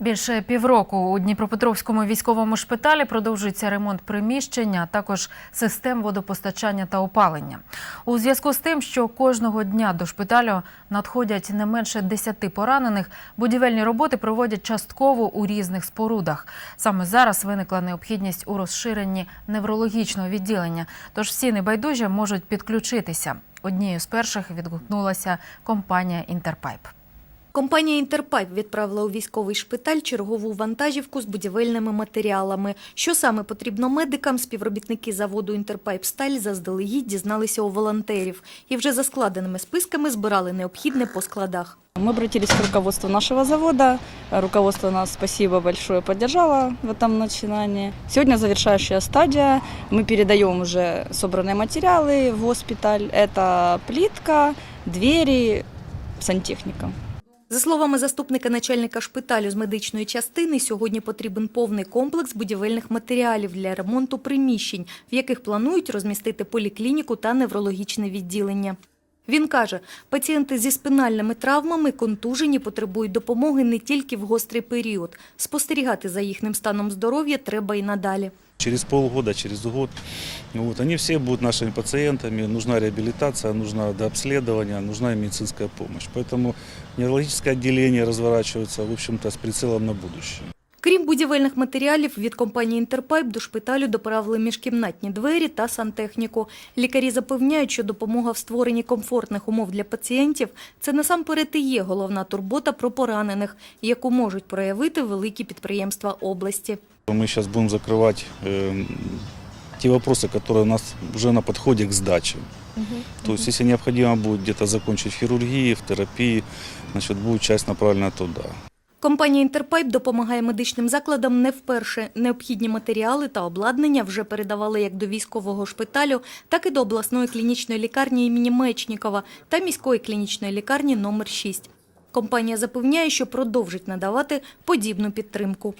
Більше півроку у Дніпропетровському військовому шпиталі продовжується ремонт приміщення, також систем водопостачання та опалення. У зв'язку з тим, що кожного дня до шпиталю надходять не менше 10 поранених, будівельні роботи проводять частково у різних спорудах. Саме зараз виникла необхідність у розширенні неврологічного відділення, тож всі небайдужі можуть підключитися. Однією з перших відгукнулася компанія Інтерпайп. Компанія «Інтерпайп» відправила у військовий шпиталь чергову вантажівку з будівельними матеріалами. Що саме потрібно медикам, співробітники заводу «Інтерпайп Сталь» заздалегідь дізналися у волонтерів. І вже за складеними списками збирали необхідне по складах. Мы обратились к руководству нашего завода. Руководство нас, спасибо большое, поддержало в этом начинании. Сегодня завершающая стадия. Мы передаем уже собранные материалы в госпиталь. Это плитка, двери, сантехника. За словами заступника начальника шпиталю з медичної частини, сьогодні потрібен повний комплекс будівельних матеріалів для ремонту приміщень, в яких планують розмістити поліклініку та неврологічне відділення. Він каже, пацієнти зі спинальними травмами, контужені, потребують допомоги не тільки в гострий період. Спостерігати за їхнім станом здоров'я треба і надалі. Через полгода, через год. Вот, они все будут нашими пациентами. Нужна реабилитация, нужно дообследование, нужна медицинская помощь. Поэтому неврологическое отделение разворачивается, в общем-то, с прицелом на будущее. Крім будівельних матеріалів, від компанії «Інтерпайп» до шпиталю доправили міжкімнатні двері та сантехніку. Лікарі запевняють, що допомога в створенні комфортних умов для пацієнтів – це насамперед і є головна турбота про поранених, яку можуть проявити великі підприємства області. Мы сейчас будем закрывать э, те вопросы, которые у нас уже на подходе к сдаче. То есть, если необходимо будет где-то закончить в хирургии, в терапии, значит, будет часть направлена туда. Компанія «Інтерпайп» допомагає медичним закладам не вперше. Необхідні матеріали та обладнання вже передавали як до військового шпиталю, так і до обласної клінічної лікарні імені Мечнікова та міської клінічної лікарні номер 6. Компанія запевняє, що продовжить надавати подібну підтримку.